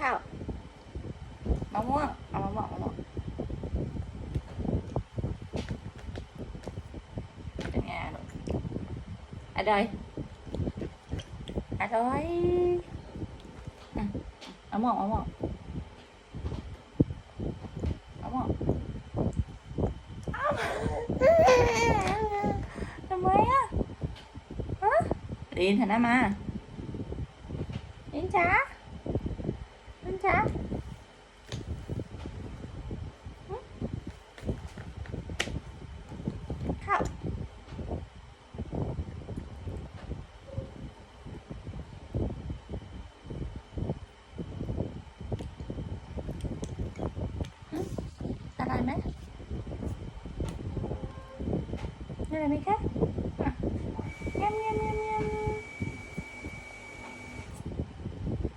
ข้าวมะม่วงเอามะม่วงมะม่วงเป็นไงลูกอร่อยอร่อยอืมมะม่วงมะม่วงมะม่วงอ้าวทำไมอะฮะลินหันหน้ามาลินจ๋า ลินจ๋าหึข้าวหึอะไรไหมอะไรไหมคะอะยำยำยำยำ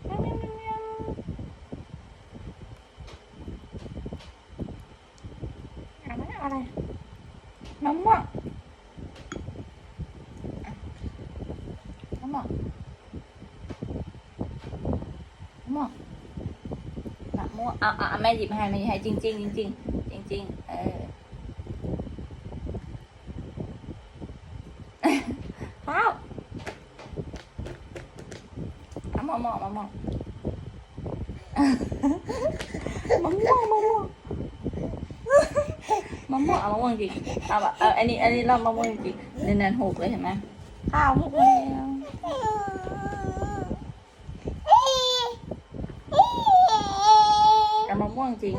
ยำยำยำยำ อะไรมะม่วงมะม่วงมะม่วงมะม่วงเอาเอาเอาแม่หยิบให้แม่หยิบให้จริงจริงจริงจริงจริงเออข้าวเอามะม่วงมะม่วงมะม่วงมะม่วง มะม่วงเอามะม่วงจริงเอาแบบเอออันนี้อันนี้เรามะม่วงจริงเน้นๆหกเลยเห็นไหมข้าวหกแล้วเอามะม่วงจริง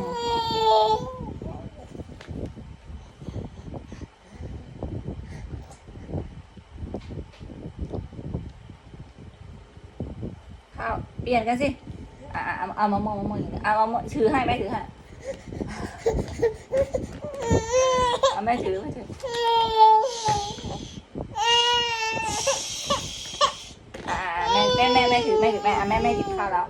ข้าวเปลี่ยนกันสิอะอะเอาเอามะม่วงมะม่วงอย่างเอามะม่วงถือให้ไหมถือให้เอาแม่ถือแม่ถืออ่าแม่แม่แม่แม่ถือแม่ถือแม่อะแม่แม่หยิบข้าวแล้ว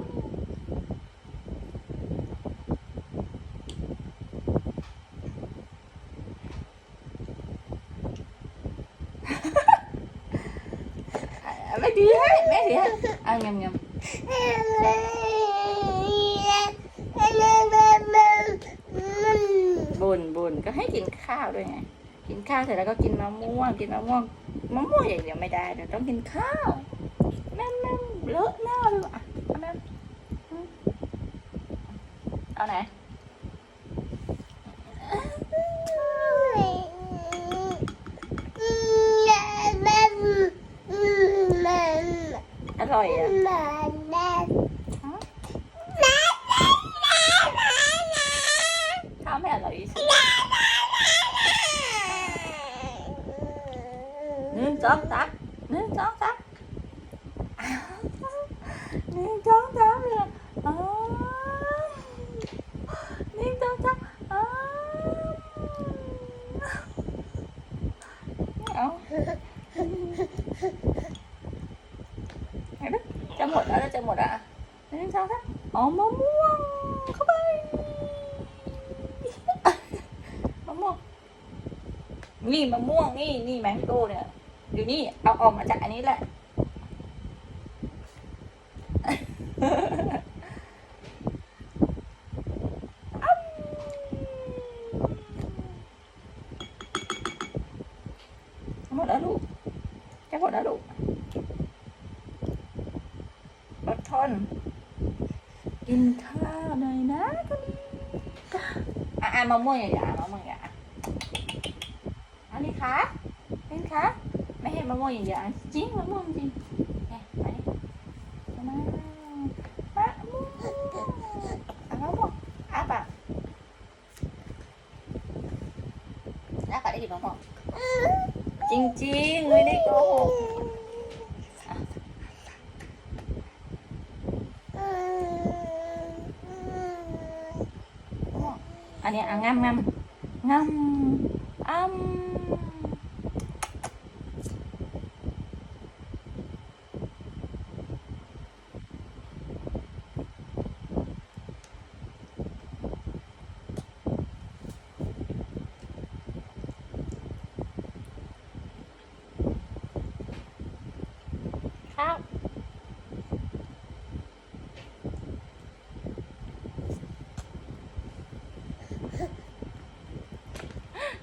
อะแม่ถือให้แม่ถือให้เอายำยำบุญบุญก็ให้กินข้าวด้วยไง กินข้าวเสร็จแล้วก็กินมะม่วง กินมะม่วง มะม่วงอย่างเดียวไม่ได้เดี๋ยวต้องกินข้าว แม่แม่เลอะหน้าเลยว่ะเอา หนึ่งสองสามเลยอ๋อหนึ่งสองสามอ๋อเอาเห็นไหมจะหมดแล้วจะหมดอะหนึ่งสองสามอ๋อมะม่วงเข้าไปมะม่วงนี่มะม่วงนี่นี่แมงโก้เนี่ยอยู่นี่เอาออกมาจากอันนี้แหละ อ้ำ หมดแล้วลูกจะหมดแล้วลูกอดทนกินข้าวหน่อยนะก็มีอะอะมะม่วงอย่าๆมะม่วงอย่าอันนี้คะนี่คะไม่ให้มะม่วงอย่าๆจริงมะม่วงจริงเนี่ยไปมะม่วงมะม่วงอะมะม่วงอะปากอะปากได้ดิมะม่วง จริงๆ ไม่ได้โกหกอันนี้อะงามงามงามอ้ำ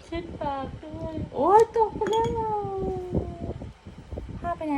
ชิดปากด้วย โอ้ยตกไปแล้วภาพไปไหน